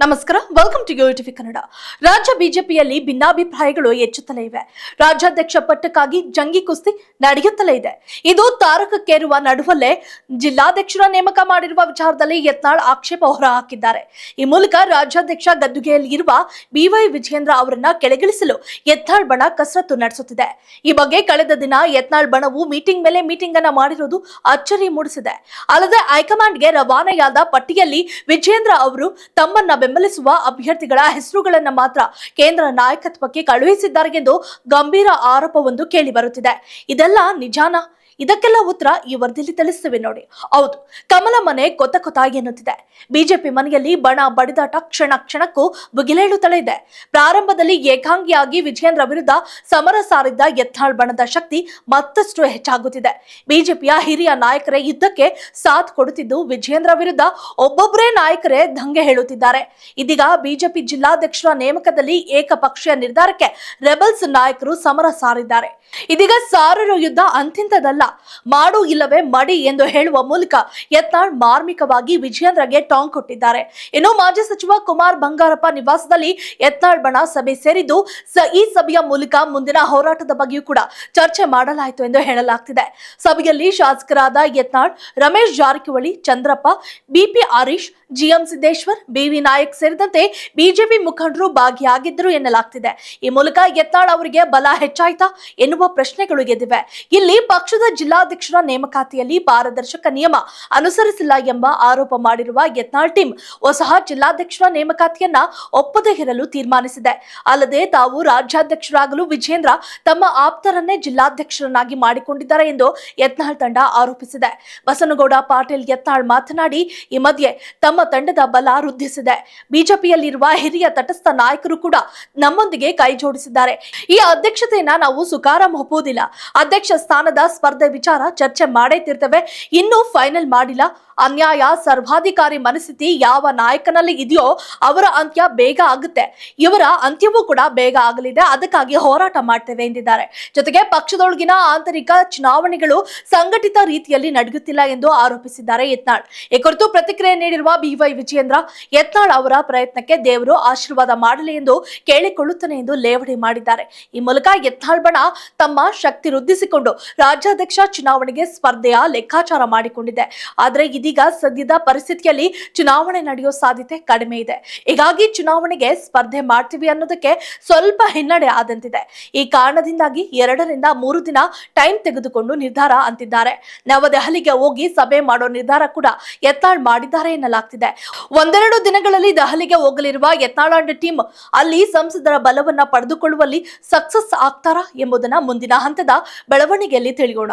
ನಮಸ್ಕಾರ welcome to TV Kannada ರಾಜ್ಯ ಬಿಜೆಪಿಯಲ್ಲಿ ಭಿನ್ನಾಭಿಪ್ರಾಯಗಳು ಹೆಚ್ಚುತ್ತಲೇ ಇವೆ. ರಾಜ್ಯಾಧ್ಯಕ್ಷ ಪಟ್ಟಕ್ಕಾಗಿ ಜಂಗಿ ಕುಸ್ತಿ ನಡೆಯುತ್ತಲೇ ಇದೆ. ಇದು ತಾರಕಕ್ಕೇರುವ ನಡುವಲ್ಲೇ ಜಿಲ್ಲಾಧ್ಯಕ್ಷರ ನೇಮಕ ಮಾಡಿರುವ ವಿಚಾರದಲ್ಲಿ ಯತ್ನಾಳ್ ಆಕ್ಷೇಪ ಹೊರಹಾಕಿದ್ದಾರೆ. ಈ ಮೂಲಕ ರಾಜ್ಯಾಧ್ಯಕ್ಷ ಗದ್ದುಗೆಯಲ್ಲಿ ಇರುವ ಬಿವೈ ವಿಜಯೇಂದ್ರ ಅವರನ್ನ ಕೆಳಗಿಳಿಸಲು ಯತ್ನಾಳ್ ಬಣ ಕಸರತ್ತು ನಡೆಸುತ್ತಿದೆ. ಈ ಬಗ್ಗೆ ಕಳೆದ ದಿನ ಯತ್ನಾಳ್ ಬಣವು ಮೀಟಿಂಗ್ ಮೇಲೆ ಮೀಟಿಂಗ್ ಅನ್ನ ಮಾಡಿರುವುದು ಅಚ್ಚರಿ ಮೂಡಿಸಿದೆ. ಅಲ್ಲದೆ ಹೈಕಮಾಂಡ್ಗೆ ರವಾನೆಯಾದ ಪಟ್ಟಿಯಲ್ಲಿ ವಿಜೇಂದ್ರ ಅವರು ತಮ್ಮನ್ನ ಬೆಂಬಲಿಸುವ ಅಭ್ಯರ್ಥಿಗಳ ಹೆಸರುಗಳನ್ನು ಮಾತ್ರ ಕೇಂದ್ರ ನಾಯಕತ್ವಕ್ಕೆ ಕಳುಹಿಸಿದ್ದಾರೆ ಎಂದು ಗಂಭೀರ ಆರೋಪವೊಂದು ಕೇಳಿಬರುತ್ತಿದೆ ಇದೆಲ್ಲ ನಿಜಾನ? ಇದಕ್ಕೆಲ್ಲ ಉತ್ತರ ಈ ವರದಿಯಲ್ಲಿ ತಿಳಿಸ್ತೇವೆ ನೋಡಿ. ಹೌದು, ಕಮಲ ಮನೆ ಕೊತ ಕೊತ ಎನ್ನುತ್ತಿದೆ. ಬಿಜೆಪಿ ಮನೆಯಲ್ಲಿ ಬಣ ಬಡಿದಾಟ ಕ್ಷಣ ಕ್ಷಣಕ್ಕೂ ಬುಗಿಲೇಳುತ್ತಲೇ ಇದೆ ಪ್ರಾರಂಭದಲ್ಲಿ ಏಕಾಂಗಿಯಾಗಿ ವಿಜಯೇಂದ್ರ ವಿರುದ್ಧ ಸಮರ ಸಾರಿದ್ದ ಯತ್ನಾಳ್ ಬಣದ ಶಕ್ತಿ ಮತ್ತಷ್ಟು ಹೆಚ್ಚಾಗುತ್ತಿದೆ. ಬಿಜೆಪಿಯ ಹಿರಿಯ ನಾಯಕರೇ ಯುದ್ಧಕ್ಕೆ ಸಾಥ್ ಕೊಡುತ್ತಿದ್ದು ವಿಜಯೇಂದ್ರ ವಿರುದ್ಧ ಒಬ್ಬೊಬ್ಬರೇ ನಾಯಕರೇ ದಂಗೆ ಹೇಳುತ್ತಿದ್ದಾರೆ. ಇದೀಗ ಬಿಜೆಪಿ ಜಿಲ್ಲಾಧ್ಯಕ್ಷರ ನೇಮಕದಲ್ಲಿ ಏಕಪಕ್ಷೀಯ ನಿರ್ಧಾರಕ್ಕೆ ರೆಬಲ್ಸ್ ನಾಯಕರು ಸಮರ ಸಾರಿದ್ದಾರೆ. ಇದೀಗ ಸಾರರ ಯುದ್ಧ ಅಂತಿಂತದಲ್ಲ. ಮಾಡು ಇಲ್ಲವೇ ಮಡಿ ಎಂದು ಹೇಳುವ ಮೂಲಕ ಯತ್ನಾಳ್ ಮಾರ್ಮಿಕವಾಗಿ ವಿಜಯೇಂದ್ರಗೆ ಟಾಂಗ್ ಕೊಟ್ಟಿದ್ದಾರೆ. ಇನ್ನು ಮಾಜಿ ಸಚಿವ ಕುಮಾರ್ ಬಂಗಾರಪ್ಪ ನಿವಾಸದಲ್ಲಿ ಯತ್ನಾಳ್ ಬಣ ಸಭೆ ಸೇರಿದ್ದು ಈ ಸಭೆಯ ಮೂಲಕ ಮುಂದಿನ ಹೋರಾಟದ ಬಗ್ಗೆಯೂ ಕೂಡ ಚರ್ಚೆ ಮಾಡಲಾಯಿತು ಎಂದು ಹೇಳಲಾಗ್ತಿದೆ. ಸಭೆಯಲ್ಲಿ ಶಾಸಕರಾದ Yatnal, Ramesh Jarkiholi, Chandrappa, BP Harish, GM Siddeshwar, BV Naik ಸೇರಿದಂತೆ ಬಿಜೆಪಿ ಮುಖಂಡರು ಭಾಗಿಯಾಗಿದ್ದರು ಎನ್ನಲಾಗ್ತಿದೆ. ಈ ಮೂಲಕ ಯತ್ನಾಳ್ ಅವರಿಗೆ ಬಲ ಹೆಚ್ಚಾಯ್ತಾ ಎನ್ನುವ ಪ್ರಶ್ನೆಗಳು ಎದ್ದಿವೆ. ಇಲ್ಲಿ ಪಕ್ಷದ ಜಿಲ್ಲಾಧ್ಯಕ್ಷರ ನೇಮಕಾತಿಯಲ್ಲಿ ಪಾರದರ್ಶಕ ನಿಯಮ ಅನುಸರಿಸಿಲ್ಲ ಎಂಬ ಆರೋಪ ಮಾಡಿರುವ ಯತ್ನಾಳ್ ಟೀಮ್ ಹೊಸಹ ಜಿಲ್ಲಾಧ್ಯಕ್ಷರ ನೇಮಕಾತಿಯನ್ನ ಒಪ್ಪದೇ ಇರಲು ತೀರ್ಮಾನಿಸಿದೆ. ಅಲ್ಲದೆ ತಾವು ರಾಜ್ಯಾಧ್ಯಕ್ಷರಾಗಲು ವಿಜೇಂದ್ರ ತಮ್ಮ ಆಪ್ತರನ್ನೇ ಜಿಲ್ಲಾಧ್ಯಕ್ಷರನ್ನಾಗಿ ಮಾಡಿಕೊಂಡಿದ್ದಾರೆ ಎಂದು ಯತ್ನಾಳ್ ತಂಡ ಆರೋಪಿಸಿದೆ. ಬಸನಗೌಡ ಪಾಟೀಲ್ ಯತ್ನಾಳ್ ಮಾತನಾಡಿ, ಈ ಮಧ್ಯೆ ತಮ್ಮ ತಂಡದ ಬಲ ವೃದ್ಧಿಸಿದೆ. ಬಿಜೆಪಿಯಲ್ಲಿರುವ ಹಿರಿಯ ತಟಸ್ಥ ನಾಯಕರು ಕೂಡ ನಮ್ಮೊಂದಿಗೆ ಕೈ ಜೋಡಿಸಿದ್ದಾರೆ ಈ ಅಧ್ಯಕ್ಷತೆಯನ್ನ ನಾವು ಸುಕಾರ ಒಪ್ಪುವುದಿಲ್ಲ ಅಧ್ಯಕ್ಷ ಸ್ಥಾನದ ಸ್ಪರ್ಧೆ ವಿಚಾರ ಚರ್ಚೆ ಮಾಡೇ ತಿರ್ತೇವೆ ಇನ್ನೂ ಫೈನಲ್ ಮಾಡಿಲ್ಲ. ಅನ್ಯಾಯ, ಸರ್ವಾಧಿಕಾರಿ ಮನಸ್ಥಿತಿ ಯಾವ ನಾಯಕನಲ್ಲಿ ಇದೆಯೋ ಅವರ ಅಂತ್ಯ ಬೇಗ ಆಗುತ್ತೆ. ಇವರ ಅಂತ್ಯವೂ ಕೂಡ ಬೇಗ ಆಗಲಿದೆ. ಅದಕ್ಕಾಗಿ ಹೋರಾಟ ಮಾಡ್ತೇವೆ ಎಂದಿದ್ದಾರೆ. ಜೊತೆಗೆ ಪಕ್ಷದೊಳಗಿನ ಆಂತರಿಕ ಚುನಾವಣೆಗಳು ಸಂಘಟಿತ ರೀತಿಯಲ್ಲಿ ನಡೆಯುತ್ತಿಲ್ಲ ಎಂದು ಆರೋಪಿಸಿದ್ದಾರೆ ಯತ್ನಾಳ್. ಈ ಕುರಿತು ಪ್ರತಿಕ್ರಿಯೆ ನೀಡಿರುವ ಬಿವೈ ವಿಜಯೇಂದ್ರ, ಯತ್ನಾಳ್ ಅವರ ಪ್ರಯತ್ನಕ್ಕೆ ದೇವರು ಆಶೀರ್ವಾದ ಮಾಡಲಿ ಎಂದು ಕೇಳಿಕೊಳ್ಳುತ್ತಾನೆ ಎಂದು ಲೇವಡಿ ಮಾಡಿದ್ದಾರೆ. ಈ ಮೂಲಕ ಯತ್ನಾಳ್ ಬಣ ತಮ್ಮ ಶಕ್ತಿ ವೃದ್ಧಿಸಿಕೊಂಡು ರಾಜ್ಯಾಧ್ಯಕ್ಷ ಚುನಾವಣೆಗೆ ಸ್ಪರ್ಧೆಯ ಲೆಕ್ಕಾಚಾರ ಮಾಡಿಕೊಂಡಿದೆ. ಆದರೆ ಇದೀಗ ಸದ್ಯದ ಪರಿಸ್ಥಿತಿಯಲ್ಲಿ ಚುನಾವಣೆ ನಡೆಯೋ ಸಾಧ್ಯತೆ ಕಡಿಮೆ ಇದೆ. ಹೀಗಾಗಿ ಚುನಾವಣೆಗೆ ಸ್ಪರ್ಧೆ ಮಾಡ್ತೀವಿ ಅನ್ನೋದಕ್ಕೆ ಸ್ವಲ್ಪ ಹಿನ್ನಡೆ ಆದಂತಿದೆ. ಈ ಕಾರಣದಿಂದಾಗಿ ಎರಡರಿಂದ ಮೂರು ದಿನ ಟೈಮ್ ತೆಗೆದುಕೊಂಡು ನಿರ್ಧಾರ ಅಂತಿದ್ದಾರೆ. ನವದೆಹಲಿಗೆ ಹೋಗಿ ಸಭೆ ಮಾಡೋ ನಿರ್ಧಾರ ಕೂಡ ಎತ್ತಾಳ್ ಮಾಡಿದ್ದಾರೆ ಎನ್ನಲಾಗ್ತಿದೆ. ಒಂದೆರಡು ದಿನಗಳಲ್ಲಿ ದೆಹಲಿಗೆ ಹೋಗಲಿರುವ ಯತ್ನಾಳ್ ಅಂಡ್ ಟೀಮ್ ಅಲ್ಲಿ ಸಂಸದರ ಬಲವನ್ನ ಪಡೆದುಕೊಳ್ಳುವಲ್ಲಿ ಸಕ್ಸಸ್ ಆಗ್ತಾರಾ ಎಂಬುದನ್ನ ಮುಂದಿನ ಹಂತದ ಬೆಳವಣಿಗೆಯಲ್ಲಿ ತಿಳಿಯೋಣ.